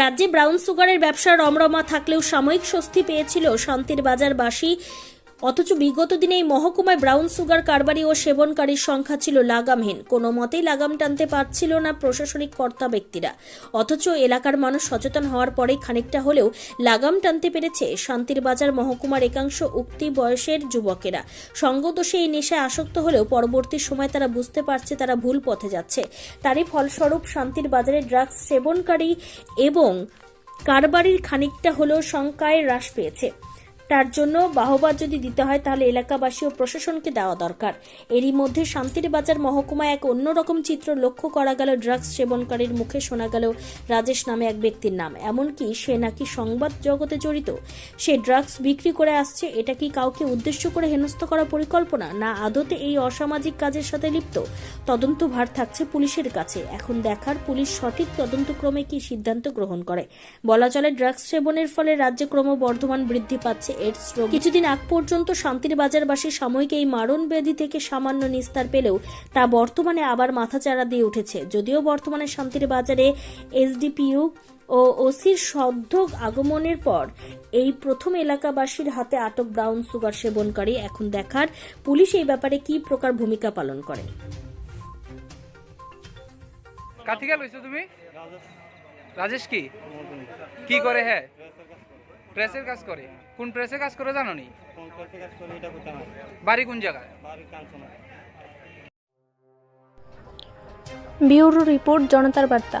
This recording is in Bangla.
রাজ্যে ব্রাউন সুগারের ব্যবসা রমরমা থাকলেও সাময়িক স্বস্তি পেয়েছিল শান্তির বাজারবাসী। অথচ বিগত দিনে এই মহকুমায় ব্রাউন সুগার, কারবারি ও সেবনকারীর সংখ্যা ছিল লাগামহীন। কোনো মতেই লাগাম টানতে পারছিল না প্রশাসনিক কর্তা ব্যক্তিরা। অথচ এলাকার মানুষ সচেতন হওয়ার পরেই খানিকটা হলেও লাগাম টানতে পেরেছে শান্তির বাজার মহকুমার একাংশ উক্তি বয়সের যুবকেরা। সঙ্গদোষে এই নেশায় আসক্ত হলেও পরবর্তী সময় তারা বুঝতে পারছে তারা ভুল পথে যাচ্ছে। তারই ফলস্বরূপ শান্তির বাজারে ড্রাগস সেবনকারী এবং কারবারির খানিকটা হলেও সংখ্যায় হ্রাস পেয়েছে। তার জন্য বাহবা যদি দিতে হয়, তাহলে এলাকাবাসী ও প্রশাসনকে দেওয়া দরকার। এরই মধ্যে শান্তির বাজার মহকুমায় এক অন্যরকম চিত্র লক্ষ্য করা গেল ড্রাগস সেবনকারীর মুখে শোনা গেল রাজেশ নামে এক ব্যক্তির নাম। এমনকি সে নাকি সংবাদ জগতে জড়িত। সে ড্রাগস বিক্রি করে আসছে, এটা কি কাউকে উদ্দেশ্য করে হেনস্থ করা পরিকল্পনা, না আদতে এই অসামাজিক কাজের সাথে লিপ্ত? তদন্ত ভার থাকছে পুলিশের কাছে। এখন দেখার পুলিশ সঠিক তদন্তক্রমে কি সিদ্ধান্ত গ্রহণ করে? বলা চলে, ড্রাগস সেবনের ফলে রাজ্যে ক্রমবর্ধমান বৃদ্ধি পাচ্ছে এইডস রোগ কিছুদিন আগ পর্যন্ত শান্তির বাজারবাসী সাময়িক এই মারণ ব্যাধি থেকে সামান্য নিস্তার পেলেও তা বর্তমানে আবার মাথাচাড়া দিয়ে উঠেছে। যদিও বর্তমানে শান্তির বাজারে এসডিপিইউ ও ওসির সদ্য আগমনের পর এই প্রথম এলাকাবাসীর হাতে আটক ব্রাউন সুগার সেবনকারী। এখন দেখার পুলিশ এই ব্যাপারে কি প্রকার ভূমিকা পালন করে। কার থেকে লইছো তুমি? রাজেশ কি? কি করে হ্যাঁ প্রেসের কাজ করে? কোন প্রেসে কাজ করে জানো নি কোন করতে কাজ করি এটা করতে আমার বাড়ি কোন জায়গায়? ব্যুরো রিপোর্ট জনতার বার্তা।